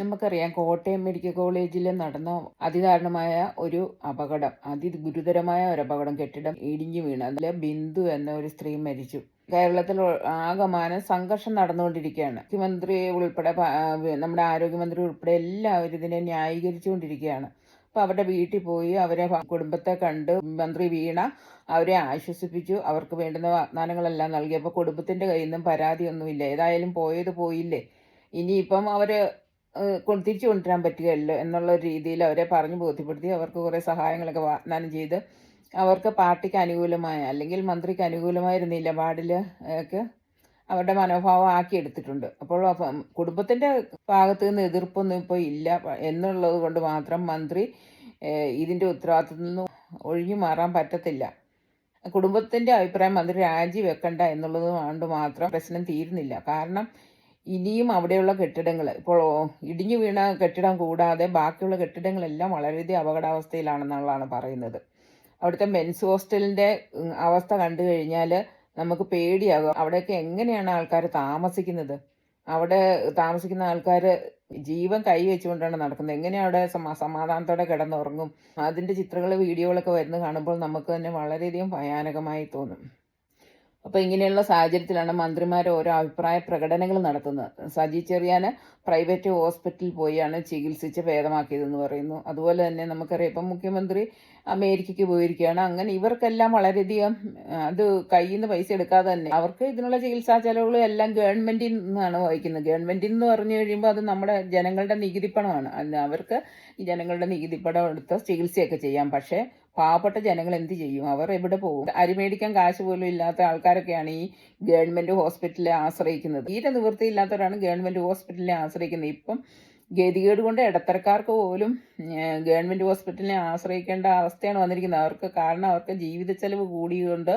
നമുക്കറിയാം കോട്ടയം മെഡിക്കൽ കോളേജിൽ നടന്ന അതിദാരുണമായ ഒരു അപകടം അതിഗുരുതരമായ ഒരു അപകടം കെട്ടിടം ഇടിഞ്ഞു വീണ്. അതിൽ ബിന്ദു എന്ന ഒരു സ്ത്രീ മരിച്ചു. കേരളത്തിൽ ആകമാനം സംഘർഷം നടന്നുകൊണ്ടിരിക്കുകയാണ്. മുഖ്യമന്ത്രി ഉൾപ്പെടെ നമ്മുടെ ആരോഗ്യമന്ത്രി ഉൾപ്പെടെ എല്ലാവരും ഇതിനെ ന്യായീകരിച്ചുകൊണ്ടിരിക്കുകയാണ്. അപ്പോൾ അവരുടെ വീട്ടിൽ പോയി അവരെ കുടുംബത്തെ കണ്ട് മന്ത്രി വീണ അവരെ ആശ്വസിപ്പിച്ചു. അവർക്ക് വേണ്ടുന്ന വാഗ്ദാനങ്ങളെല്ലാം നൽകി. അപ്പോൾ കുടുംബത്തിന്റെ കയ്യിൽ നിന്നും പരാതിയൊന്നുമില്ല. ഏതായാലും പോയത് പോയില്ലേ? ഇനിയിപ്പം അവർ തിരിച്ചു കൊണ്ടുവരാൻ പറ്റുകയല്ലോ എന്നുള്ള രീതിയിൽ അവരെ പറഞ്ഞു ബോധ്യപ്പെടുത്തി അവർക്ക് കുറേ സഹായങ്ങളൊക്കെ വാഗ്ദാനം ചെയ്ത് അവർക്ക് പാർട്ടിക്ക് അനുകൂലമായ അല്ലെങ്കിൽ മന്ത്രിക്ക് അനുകൂലമായ ഒരു നിലപാടിൽ ഒക്കെ അവരുടെ മനോഭാവം ആക്കിയെടുത്തിട്ടുണ്ട് അപ്പോൾ കുടുംബത്തിന്റെ ഭാഗത്ത് നിന്ന് എതിർപ്പൊന്നും ഇപ്പോൾ ഇല്ല. എന്നുള്ളത് കൊണ്ട് മാത്രം മന്ത്രി ഇതിന്റെ ഉത്തരവാദിത്തത്തിൽ നിന്ന് ഒഴിഞ്ഞു മാറാൻ പറ്റത്തില്ല. കുടുംബത്തിന്റെ അഭിപ്രായം മന്ത്രി രാജിവെക്കണ്ട എന്നുള്ളത് കൊണ്ട് മാത്രം പ്രശ്നം തീരുന്നില്ല. കാരണം ഇനിയും അവിടെയുള്ള കെട്ടിടങ്ങൾ ഇപ്പോൾ ഇടിഞ്ഞു വീണ കെട്ടിടം കൂടാതെ ബാക്കിയുള്ള കെട്ടിടങ്ങളെല്ലാം വളരെയധികം അപകടാവസ്ഥയിലാണെന്നുള്ളതാണ് പറയുന്നത്. അവിടുത്തെ മെൻസ് ഹോസ്റ്റലിന്റെ അവസ്ഥ കണ്ടു കഴിഞ്ഞാൽ നമുക്ക് പേടിയാകും. അവിടെയൊക്കെ എങ്ങനെയാണ് ആൾക്കാർ താമസിക്കുന്നത്? അവിടെ താമസിക്കുന്ന ആൾക്കാർ ജീവൻ കൈ വെച്ചുകൊണ്ടാണ് നടക്കുന്നത്. എങ്ങനെയാണ് അവിടെ സമാ സമാധാനത്തോടെ കിടന്നുറങ്ങും? അതിന്റെ ചിത്രങ്ങൾ വീഡിയോകളൊക്കെ വരുന്ന കാണുമ്പോൾ നമുക്ക് തന്നെ വളരെയധികം ഭയാനകമായി തോന്നും. അപ്പോൾ ഇങ്ങനെയുള്ള സാഹചര്യത്തിലാണ് മന്ത്രിമാർ ഓരോ അഭിപ്രായ പ്രകടനങ്ങൾ നടത്തുന്നത്. സജി ചെറിയാന് പ്രൈവറ്റ് ഹോസ്പിറ്റലിൽ പോയാണ് ചികിത്സിച്ച് ഭേദമാക്കിയതെന്ന് പറയുന്നു. അതുപോലെ തന്നെ നമുക്കറിയാം ഇപ്പം മുഖ്യമന്ത്രി അമേരിക്കയ്ക്ക് പോയിരിക്കുകയാണ്. അങ്ങനെ ഇവർക്കെല്ലാം വളരെയധികം അത് കയ്യിൽ നിന്ന് പൈസ എടുക്കാതെ തന്നെ അവർക്ക് ഇതിനുള്ള ചികിത്സാ ചെലവുകളും എല്ലാം ഗവൺമെന്റിൽ നിന്നാണ് വഹിക്കുന്നത്. ഗവൺമെന്റിൽ നിന്ന് പറഞ്ഞു കഴിയുമ്പോൾ അത് നമ്മുടെ ജനങ്ങളുടെ നികുതിപ്പണമാണ്. അവർക്ക് ജനങ്ങളുടെ നികുതിപ്പണം എടുത്ത് ചികിത്സയൊക്കെ ചെയ്യാം. പക്ഷേ പാവപ്പെട്ട ജനങ്ങൾ എന്ത് ചെയ്യും? അവർ എവിടെ പോകും? അരി മേടിക്കാൻ കാശ് പോലും ഇല്ലാത്ത ആൾക്കാരൊക്കെയാണ് ഈ ഗവൺമെന്റ് ഹോസ്പിറ്റലിനെ ആശ്രയിക്കുന്നത്. തീരെ നിവൃത്തിയില്ലാത്തവരാണ് ഗവൺമെന്റ് ഹോസ്പിറ്റലിനെ ആശ്രയിക്കുന്നത്. ഇപ്പം ഗതികേട് കൊണ്ട് ഇടത്തരക്കാർക്ക് പോലും ഗവൺമെന്റ് ഹോസ്പിറ്റലിനെ ആശ്രയിക്കേണ്ട അവസ്ഥയാണ് വന്നിരിക്കുന്നത്. അവർക്ക് കാരണം അവർക്ക് ജീവിത ചെലവ് കൂടിയതുകൊണ്ട്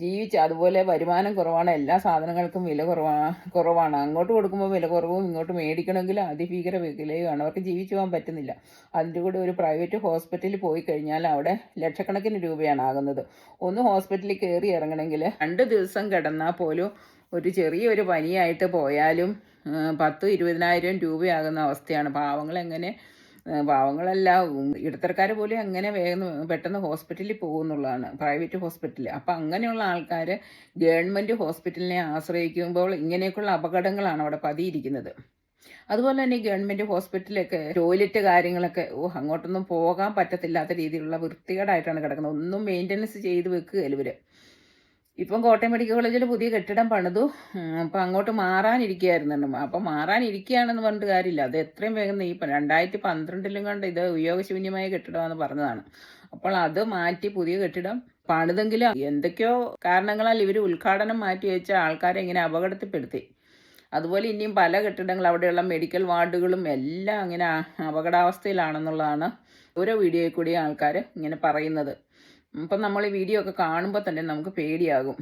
ജീവിച്ച് അതുപോലെ വരുമാനം കുറവാണ്. എല്ലാ സാധനങ്ങൾക്കും വില കുറവാണ് കുറവാണ്. അങ്ങോട്ട് കൊടുക്കുമ്പോൾ വില കുറവും ഇങ്ങോട്ട് മേടിക്കണമെങ്കിൽ അതിഭീകര വിലയുമാണ്. അവർക്ക് ജീവിച്ചു പോകാൻ പറ്റുന്നില്ല. അതിന്റെ കൂടെ ഒരു പ്രൈവറ്റ് ഹോസ്പിറ്റലിൽ പോയി കഴിഞ്ഞാൽ അവിടെ ലക്ഷക്കണക്കിന് രൂപയാണ് ആകുന്നത്. ഒന്ന് ഹോസ്പിറ്റലിൽ കയറി ഇറങ്ങണമെങ്കിൽ രണ്ട് ദിവസം കിടന്നാൽ പോലും ഒരു ചെറിയൊരു പനിയായിട്ട് പോയാലും പത്ത് ഇരുപതിനായിരം രൂപയാകുന്ന അവസ്ഥയാണ്. പാവങ്ങൾ എങ്ങനെ പാവങ്ങളെല്ലാം ഇടത്തരക്കാർ പോലും അങ്ങനെ വേഗം പെട്ടെന്ന് ഹോസ്പിറ്റലിൽ പോകുന്നുള്ളതാണ് പ്രൈവറ്റ് ഹോസ്പിറ്റലിൽ അപ്പം അങ്ങനെയുള്ള ആൾക്കാർ ഗവൺമെന്റ് ഹോസ്പിറ്റലിനെ ആശ്രയിക്കുമ്പോൾ ഇങ്ങനെയൊക്കെയുള്ള അപകടങ്ങളാണ് അവിടെ പതിയിരിക്കുന്നത്. അതുപോലെ തന്നെ ഗവൺമെന്റ് ഹോസ്പിറ്റലൊക്കെ ടോയ്ലറ്റ് കാര്യങ്ങളൊക്കെ ഓ അങ്ങോട്ടൊന്നും പോകാൻ പറ്റത്തില്ലാത്ത രീതിയിലുള്ള വൃത്തികേടായിട്ടാണ് കിടക്കുന്നത്. ഒന്നും മെയിന്റനൻസ് ചെയ്ത് വെക്കുക ഇവർ ഇപ്പം കോട്ടയം മെഡിക്കൽ കോളേജിൽ പുതിയ കെട്ടിടം പണിതു. അപ്പം അങ്ങോട്ട് മാറാനിരിക്കുകയായിരുന്നു അപ്പം മാറാനിരിക്കുകയാണെന്ന് പറഞ്ഞിട്ട് കാര്യമില്ല. അത് എത്രയും വേഗം ഈ പ- രണ്ടായിരത്തി പന്ത്രണ്ടിലും കണ്ട് ഇത് ഉപയോഗശൂന്യമായ കെട്ടിടമാണെന്ന് പറഞ്ഞതാണ്. അപ്പോൾ അത് മാറ്റി പുതിയ കെട്ടിടം പണിതെങ്കിലും എന്തൊക്കെയോ കാരണങ്ങളാൽ ഇവർ ഉദ്ഘാടനം മാറ്റി വെച്ച ആൾക്കാരെ ഇങ്ങനെ അപകടത്തിൽപ്പെടുത്തി. അതുപോലെ ഇനിയും പല കെട്ടിടങ്ങളും അവിടെയുള്ള മെഡിക്കൽ വാർഡുകളും എല്ലാം ഇങ്ങനെ ആ- അപകടാവസ്ഥയിലാണെന്നുള്ളതാണ് ഓരോ വീഡിയോയിൽ കൂടി ആൾക്കാർ ഇങ്ങനെ പറയുന്നത്. അപ്പം നമ്മൾ ഈ വീഡിയോ ഒക്കെ കാണുമ്പോൾ തന്നെ നമുക്ക് പേടിയാകും.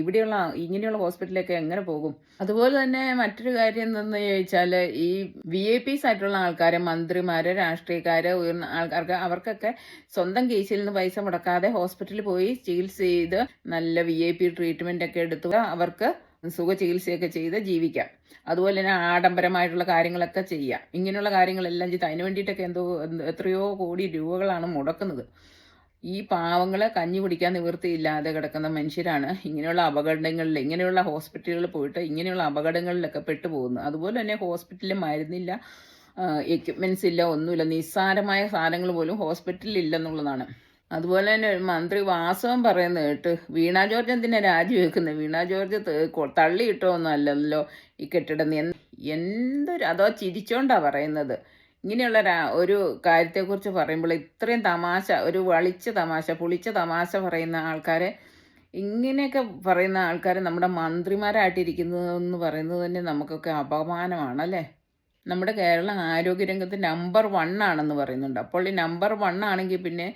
ഇവിടെയുള്ള ഇങ്ങനെയുള്ള ഹോസ്പിറ്റലിലൊക്കെ എങ്ങനെ പോകും? അതുപോലെ തന്നെ മറ്റൊരു കാര്യം എന്തെന്ന് ചോദിച്ചാൽ ഈ വി ഐ പീസ് ആയിട്ടുള്ള ആൾക്കാരെ മന്ത്രിമാർ രാഷ്ട്രീയക്കാർ ഉയർന്ന ആൾക്കാർക്ക് അവർക്കൊക്കെ സ്വന്തം കേസിൽ നിന്ന് പൈസ മുടക്കാതെ ഹോസ്പിറ്റലിൽ പോയി ചികിത്സ ചെയ്ത് നല്ല വി ഐ പി ട്രീറ്റ്മെന്റ് ഒക്കെ എടുത്ത് അവർക്ക് സുഖ ചികിത്സയൊക്കെ ചെയ്ത് ജീവിക്കാം. അതുപോലെ തന്നെ ആഡംബരമായിട്ടുള്ള കാര്യങ്ങളൊക്കെ ചെയ്യാം. ഇങ്ങനെയുള്ള കാര്യങ്ങളെല്ലാം ചെയ്ത് അതിന് വേണ്ടിയിട്ടൊക്കെ എന്തോ എത്രയോ കോടി രൂപകളാണ് മുടക്കുന്നത്. ഈ പാവങ്ങളെ കഞ്ഞി കുടിക്കാൻ നിവൃത്തിയില്ലാതെ കിടക്കുന്ന മനുഷ്യരാണ്. ഇങ്ങനെയുള്ള അപകടങ്ങളിൽ ഇങ്ങനെയുള്ള ഹോസ്പിറ്റലുകളിൽ പോയിട്ട് ഇങ്ങനെയുള്ള അപകടങ്ങളിലൊക്കെ പെട്ടുപോകുന്നത് അതുപോലെ തന്നെ ഹോസ്പിറ്റലിൽ മരുന്നില്ല എക്യുപ്മെന്റ്സ് ഇല്ല ഒന്നുമില്ല. നിസ്സാരമായ സാധനങ്ങൾ പോലും ഹോസ്പിറ്റലിൽ ഇല്ലെന്നുള്ളതാണ്. അതുപോലെ തന്നെ മന്ത്രി വാസവം പറയുന്നത് കേട്ട് വീണ ജോർജ് എന്തിനാ രാജിവെക്കുന്നത് വീണ ജോർജ് തള്ളിയിട്ടോ ഒന്നും അല്ലല്ലോ ഈ കെട്ടിടം. എന്തൊരു അതോ ചിരിച്ചോണ്ടാ പറയുന്നത്? ഇങ്ങനെയുള്ള ഒരു കാര്യത്തെക്കുറിച്ച് പറയുമ്പോൾ ഇത്രയും തമാശ ഒരു വളിച്ച തമാശ പുളിച്ച തമാശ പറയുന്ന ആൾക്കാരെ ഇങ്ങനെയൊക്കെ പറയുന്ന ആൾക്കാരെ നമ്മുടെ മന്ത്രിമാരായിട്ടിരിക്കുന്നതെന്ന് പറയുന്നത് തന്നെ നമുക്കൊക്കെ അപമാനമാണല്ലേ? നമ്മുടെ കേരള ആരോഗ്യരംഗത്ത് നമ്പർ വൺ ആണെന്ന് പറയുന്നുണ്ട്. അപ്പോൾ ഈ നമ്പർ വൺ ആണെങ്കിൽ പിന്നെ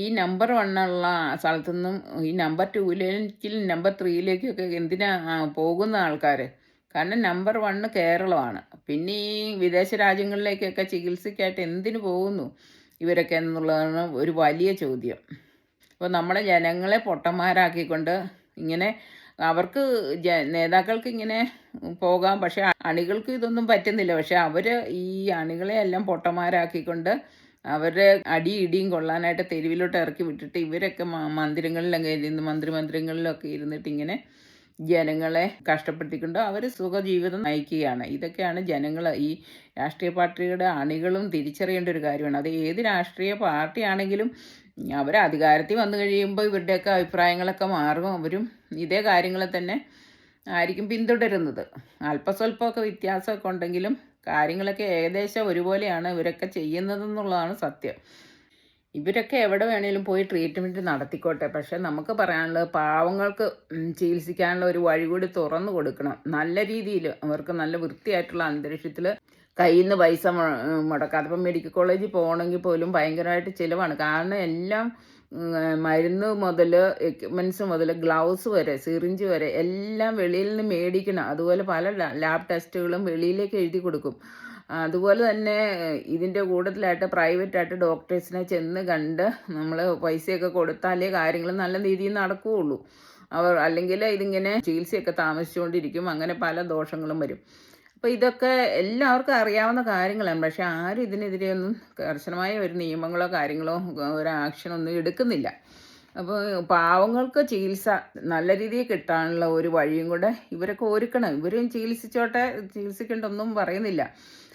ഈ നമ്പർ വണ്ണുള്ള സ്ഥലത്തു നിന്നും ഈ നമ്പർ ടൂയിലേക്കും നമ്പർ ത്രീയിലേക്കൊക്കെ എന്തിനാ പോകുന്ന ആൾക്കാർ കാരണം നമ്പർ വണ്ണ് കേരളമാണ്. പിന്നെ ഈ വിദേശ രാജ്യങ്ങളിലേക്കൊക്കെ ചികിത്സയ്ക്കായിട്ട് എന്തിനു പോകുന്നു ഇവരൊക്കെ എന്നുള്ളതാണ് ഒരു വലിയ ചോദ്യം. അപ്പോൾ നമ്മളെ ജനങ്ങളെ പൊട്ടന്മാരാക്കിക്കൊണ്ട് ഇങ്ങനെ അവർക്ക് ജ നേതാക്കൾക്ക് ഇങ്ങനെ പോകാം. പക്ഷേ അണികൾക്ക് ഇതൊന്നും പറ്റുന്നില്ല. പക്ഷേ അവർ ഈ അണികളെ എല്ലാം പൊട്ടന്മാരാക്കിക്കൊണ്ട് അവരെ അടി ഇടിയും കൊള്ളാനായിട്ട് തെരുവിലോട്ട് ഇറക്കി വിട്ടിട്ട് ഇവരൊക്കെ മന്ദിരങ്ങളിലൊക്കെ ഇരുന്ന് മന്ത്രി മന്ദിരങ്ങളിലൊക്കെ ഇരുന്നിട്ട് ഇങ്ങനെ ജനങ്ങളെ കഷ്ടപ്പെടുത്തിക്കൊണ്ട് അവർ സുഖജീവിതം നയിക്കുകയാണ്. ഇതൊക്കെയാണ് ജനങ്ങൾ ഈ രാഷ്ട്രീയ പാർട്ടിയുടെ അണികളും തിരിച്ചറിയേണ്ട ഒരു കാര്യമാണ്. അത് ഏത് രാഷ്ട്രീയ പാർട്ടിയാണെങ്കിലും അവർ അധികാരത്തിൽ വന്നു കഴിയുമ്പോൾ ഇവരുടെയൊക്കെ അഭിപ്രായങ്ങളൊക്കെ മാറും. അവരും ഇതേ കാര്യങ്ങളെ തന്നെ ആയിരിക്കും പിന്തുടരുന്നത്. അല്പസ്വല്പമൊക്കെ വ്യത്യാസമൊക്കെ ഉണ്ടെങ്കിലും കാര്യങ്ങളൊക്കെ ഏകദേശം ഒരുപോലെയാണ് ഇവരൊക്കെ ചെയ്യുന്നതെന്നുള്ളതാണ് സത്യം. ഇവരൊക്കെ എവിടെ വേണേലും പോയി ട്രീറ്റ്മെന്റ് നടത്തിക്കോട്ടെ. പക്ഷേ നമുക്ക് പറയാനുള്ളത് പാവങ്ങൾക്ക് ചികിത്സിക്കാനുള്ള ഒരു വഴി കൂടി തുറന്നു കൊടുക്കണം. നല്ല രീതിയിൽ അവർക്ക് നല്ല വൃത്തിയായിട്ടുള്ള അന്തരീക്ഷത്തിൽ കയ്യിൽ നിന്ന് പൈസ മുടക്കാതെ. ഇപ്പം മെഡിക്കൽ കോളേജിൽ പോകണമെങ്കിൽ പോലും ഭയങ്കരമായിട്ട് ചിലവാണ്. കാരണം എല്ലാം മരുന്ന് മുതൽ എക്യുപ്മെന്റ്സ് മുതൽ ഗ്ലൗസ് വരെ സിറിഞ്ച് വരെ എല്ലാം വെളിയിൽ നിന്ന് മേടിക്കണം. അതുപോലെ പല ലാബ് ടെസ്റ്റുകളും വെളിയിലേക്ക് എഴുതി കൊടുക്കും. അതുപോലെ തന്നെ ഇതിന്റെ കൂട്ടത്തിലായിട്ട് പ്രൈവറ്റായിട്ട് ഡോക്ടേഴ്സിനെ ചെന്ന് കണ്ട് നമ്മൾ പൈസയൊക്കെ കൊടുത്താലേ കാര്യങ്ങൾ നല്ല രീതിയിൽ നടക്കുകയുള്ളൂ അവർ അല്ലെങ്കിൽ ഇതിങ്ങനെ ചികിത്സയൊക്കെ താമസിച്ചുകൊണ്ടിരിക്കും. അങ്ങനെ പല ദോഷങ്ങളും വരും. അപ്പോൾ ഇതൊക്കെ എല്ലാവർക്കും അറിയാവുന്ന കാര്യങ്ങളാണ്. പക്ഷേ ആരും ഇതിനെതിരെ ഒന്നും കർശനമായ ഒരു നിയമങ്ങളോ കാര്യങ്ങളോ ഒരു ആക്ഷനൊന്നും എടുക്കുന്നില്ല. അപ്പോൾ പാവങ്ങൾക്ക് ചികിത്സ നല്ല രീതിയിൽ കിട്ടാനുള്ള ഒരു വഴിയും കൂടെ ഇവരൊക്കെ ഒരുക്കണം. ഇവരും ചികിത്സിച്ചോട്ടെ ചികിത്സിക്കേണ്ടൊന്നും പറയുന്നില്ല.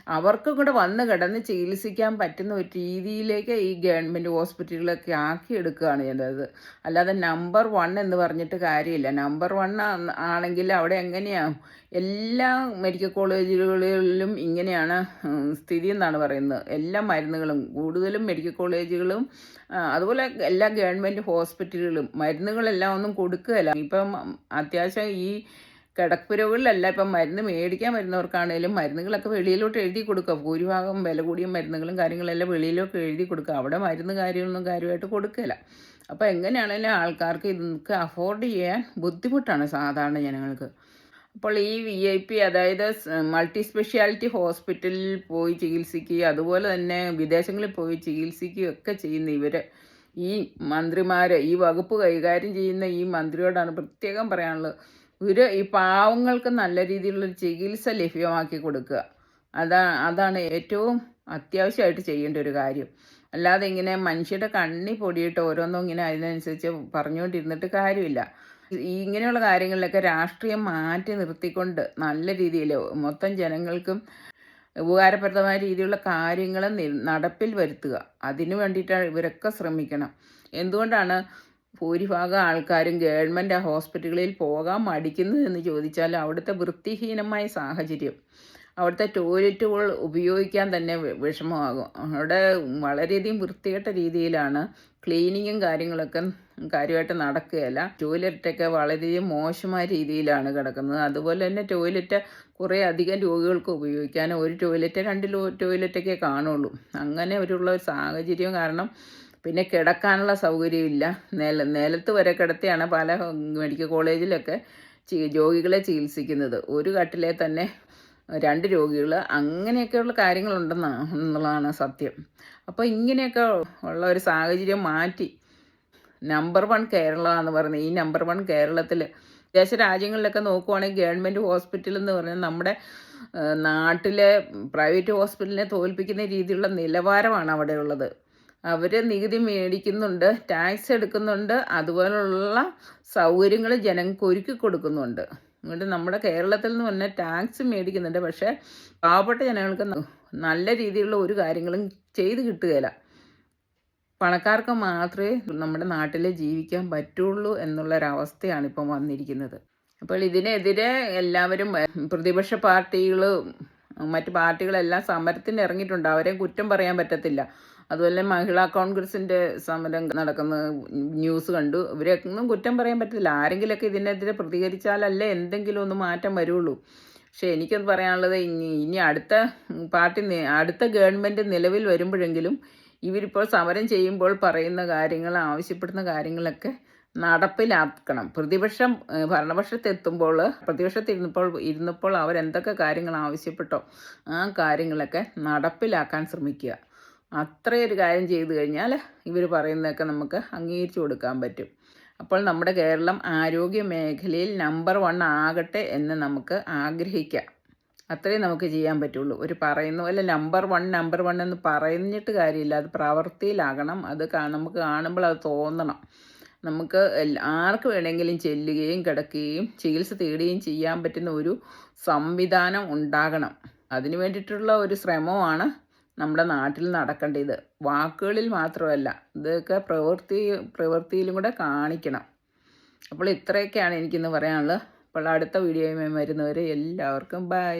അവർക്കും കൂടെ വന്ന് കിടന്ന് ചികിത്സിക്കാൻ പറ്റുന്ന ഒരു രീതിയിലേക്ക് ഈ ഗവൺമെന്റ് ഹോസ്പിറ്റലുകളൊക്കെ ആക്കിയെടുക്കുകയാണ് ചെയ്യേണ്ടത് അല്ലാതെ നമ്പർ വൺ എന്ന് പറഞ്ഞിട്ട് കാര്യമില്ല. നമ്പർ വൺ ആണെങ്കിൽ അവിടെ എങ്ങനെയാണ് എല്ലാ മെഡിക്കൽ കോളേജുകളിലും ഇങ്ങനെയാണ് സ്ഥിതി എന്നാണ് പറയുന്നത്. എല്ലാ മരുന്നുകളും കൂടുതലും മെഡിക്കൽ കോളേജുകളും അതുപോലെ എല്ലാ ഗവൺമെന്റ് ഹോസ്പിറ്റലുകളും മരുന്നുകളെല്ലാം ഒന്നും കൊടുക്കുകയല്ല. ഇപ്പം അത്യാവശ്യം ഈ കിടപ്പുരകളിലല്ല ഇപ്പം മരുന്ന് മേടിക്കാൻ വരുന്നവർക്കാണേലും മരുന്നുകളൊക്കെ വെളിയിലോട്ട് എഴുതി കൊടുക്കുക. ഭൂരിഭാഗം വില കൂടിയ മരുന്നുകളും കാര്യങ്ങളെല്ലാം വെളിയിലോട്ട് എഴുതി കൊടുക്കുക. അവിടെ മരുന്ന് കാര്യങ്ങളൊന്നും കാര്യമായിട്ട് കൊടുക്കില്ല അപ്പോൾ എങ്ങനെയാണെങ്കിലും ആൾക്കാർക്ക് ഇതൊക്കെ അഫോർഡ് ചെയ്യാൻ ബുദ്ധിമുട്ടാണ് സാധാരണ ജനങ്ങൾക്ക്. അപ്പോൾ ഈ വി ഐ പി അതായത് മൾട്ടി സ്പെഷ്യാലിറ്റി ഹോസ്പിറ്റലിൽ പോയി ചികിത്സിക്കുകയും അതുപോലെ തന്നെ വിദേശങ്ങളിൽ പോയി ചികിത്സിക്കുകയും ഒക്കെ ചെയ്യുന്ന ഇവർ ഈ മന്ത്രിമാരെ ഈ വകുപ്പ് കൈകാര്യം ചെയ്യുന്ന ഈ മന്ത്രിയോടാണ് പ്രത്യേകം പറയാനുള്ളത്. ഇവർ ഈ പാവങ്ങൾക്ക് നല്ല രീതിയിലുള്ള ചികിത്സ ലഭ്യമാക്കി കൊടുക്കുക. അതാ അതാണ് ഏറ്റവും അത്യാവശ്യമായിട്ട് ചെയ്യേണ്ട ഒരു കാര്യം. അല്ലാതെ ഇങ്ങനെ മനുഷ്യരുടെ കണ്ണി പൊടിയിട്ട് ഓരോന്നും ഇങ്ങനെ അതിനനുസരിച്ച് പറഞ്ഞുകൊണ്ടിരുന്നിട്ട് കാര്യമില്ല. ഇങ്ങനെയുള്ള കാര്യങ്ങളിലൊക്കെ രാഷ്ട്രീയം മാറ്റി നിർത്തിക്കൊണ്ട് നല്ല രീതിയിൽ മൊത്തം ജനങ്ങൾക്കും ഉപകാരപ്രദമായ രീതിയിലുള്ള കാര്യങ്ങൾ നടപ്പിൽ വരുത്തുക. അതിനു വേണ്ടിയിട്ടാണ് ഇവരൊക്കെ ശ്രമിക്കണം. എന്തുകൊണ്ടാണ് ഭൂരിഭാഗം ആൾക്കാരും ഗവൺമെന്റ് ഹോസ്പിറ്റലുകളിൽ പോകാൻ മടിക്കുന്നത് എന്ന് ചോദിച്ചാൽ അവിടുത്തെ വൃത്തിഹീനമായ സാഹചര്യം. അവിടുത്തെ ടോയ്ലറ്റുകൾ ഉപയോഗിക്കാൻ തന്നെ വിഷമമാകും. അവിടെ വളരെയധികം വൃത്തികെട്ട രീതിയിലാണ് ക്ലീനിങ്ങും കാര്യങ്ങളൊക്കെ കാര്യമായിട്ട് നടക്കുകയില്ല. ടോയ്ലറ്റൊക്കെ വളരെയധികം മോശമായ രീതിയിലാണ് കിടക്കുന്നത്. അതുപോലെ തന്നെ ടോയ്ലറ്റ് കുറേ അധികം രോഗികൾക്ക് ഉപയോഗിക്കാൻ ഒരു ടോയ്ലറ്റ് രണ്ട് ടോയ്ലറ്റൊക്കെ കാണുള്ളൂ. അങ്ങനെ ഒരു സാഹചര്യം കാരണം പിന്നെ കിടക്കാനുള്ള സൗകര്യമില്ല നില നിലത്ത് വരെ കിടത്തിയാണ് പല മെഡിക്കൽ കോളേജിലൊക്കെ രോഗികളെ ചികിത്സിക്കുന്നത്. ഒരു കട്ടിലെ തന്നെ രണ്ട് രോഗികൾ അങ്ങനെയൊക്കെയുള്ള കാര്യങ്ങളുണ്ടെന്നാണ് എന്നുള്ളതാണ് സത്യം. അപ്പോൾ ഇങ്ങനെയൊക്കെ ഉള്ള ഒരു സാഹചര്യം മാറ്റി. നമ്പർ വൺ കേരള എന്ന് പറയുന്നത് ഈ നമ്പർ വൺ കേരളത്തിൽ വിദേശ രാജ്യങ്ങളിലൊക്കെ നോക്കുവാണെങ്കിൽ ഗവൺമെന്റ് ഹോസ്പിറ്റൽ എന്ന് പറഞ്ഞാൽ നമ്മുടെ നാട്ടിലെ പ്രൈവറ്റ് ഹോസ്പിറ്റലിനെ തോൽപ്പിക്കുന്ന രീതിയിലുള്ള നിലവാരമാണ് അവിടെ ഉള്ളത്. അവർ നികുതി മേടിക്കുന്നുണ്ട് ടാക്സ് എടുക്കുന്നുണ്ട് അതുപോലുള്ള സൗകര്യങ്ങൾ ജനങ്ങൾക്ക് ഒരുക്കി കൊടുക്കുന്നുണ്ട്. അതുകൊണ്ട് നമ്മുടെ കേരളത്തിൽ നിന്ന് തന്നെ ടാക്സ് മേടിക്കുന്നുണ്ട്. പക്ഷേ പാവപ്പെട്ട ജനങ്ങൾക്ക് നല്ല രീതിയിലുള്ള ഒരു കാര്യങ്ങളും ചെയ്ത് കിട്ടുകയില്ല പണക്കാർക്ക് മാത്രമേ നമ്മുടെ നാട്ടിൽ ജീവിക്കാൻ പറ്റുള്ളൂ എന്നുള്ളൊരവസ്ഥയാണ് ഇപ്പം വന്നിരിക്കുന്നത്. അപ്പോൾ ഇതിനെതിരെ എല്ലാവരും പ്രതിപക്ഷ പാർട്ടികൾ മറ്റ് പാർട്ടികളെല്ലാം സമരത്തിന് ഇറങ്ങിയിട്ടുണ്ട് അവരെ കുറ്റം പറയാൻ പറ്റത്തില്ല. അതുപോലെ മഹിളാ കോൺഗ്രസിന്റെ സമരം നടക്കുന്ന ന്യൂസ് കണ്ടു. ഇവരെയൊന്നും കുറ്റം പറയാൻ പറ്റില്ല ആരെങ്കിലുമൊക്കെ ഇതിനെതിരെ പ്രതികരിച്ചാലല്ലേ എന്തെങ്കിലും ഒന്ന് മാറ്റം വരുള്ളൂ. പക്ഷേ എനിക്കത് പറയാനുള്ളത് ഇനി ഇനി അടുത്ത പാർട്ടി അടുത്ത ഗവൺമെന്റ് നിലവിൽ വരുമ്പോഴെങ്കിലും ഇവരിപ്പോൾ സമരം ചെയ്യുമ്പോൾ പറയുന്ന കാര്യങ്ങൾ ആവശ്യപ്പെടുന്ന കാര്യങ്ങളൊക്കെ നടപ്പിലാക്കണം. പ്രതിപക്ഷം ഭരണപക്ഷത്തെത്തുമ്പോൾ പ്രതിപക്ഷത്തിരുന്നപ്പോൾ ഇരുന്നപ്പോൾ അവരെന്തൊക്കെ കാര്യങ്ങൾ ആവശ്യപ്പെട്ടോ ആ കാര്യങ്ങളൊക്കെ നടപ്പിലാക്കാൻ ശ്രമിക്കുക. അത്രയൊരു കാര്യം ചെയ്തു കഴിഞ്ഞാൽ ഇവർ പറയുന്നതൊക്കെ നമുക്ക് അംഗീകരിച്ചു കൊടുക്കാൻ പറ്റും. അപ്പോൾ നമ്മുടെ കേരളം ആരോഗ്യ മേഖലയിൽ നമ്പർ വൺ ആകട്ടെ എന്ന് നമുക്ക് ആഗ്രഹിക്കാം. അത്രയും നമുക്ക് ചെയ്യാൻ പറ്റുള്ളൂ. ഒരു പറയുന്ന പോലെ നമ്പർ വൺ നമ്പർ വൺ എന്ന് പറഞ്ഞിട്ട് കാര്യമില്ല. അത് പ്രവൃത്തിയിലാകണം. അത് നമുക്ക് കാണുമ്പോൾ അത് തോന്നണം. നമുക്ക് ആർക്ക് വേണമെങ്കിലും ചെല്ലുകയും കിടക്കുകയും ചികിത്സ തേടുകയും ചെയ്യാൻ പറ്റുന്ന ഒരു സംവിധാനം ഉണ്ടാകണം. അതിനു വേണ്ടിയിട്ടുള്ള ഒരു ശ്രമമാണ് നമ്മുടെ നാട്ടിൽ നടക്കേണ്ടത് വാക്കുകളിൽ മാത്രമല്ല ഇതൊക്കെ പ്രവൃത്തി പ്രവൃത്തിയിലും കൂടെ കാണിക്കണം. അപ്പോൾ ഇത്രയൊക്കെയാണ് എനിക്കിന്ന് പറയാനുള്ളത്. അപ്പോൾ അടുത്ത വീഡിയോയുമായി വരുന്നവരെ എല്ലാവർക്കും ബൈ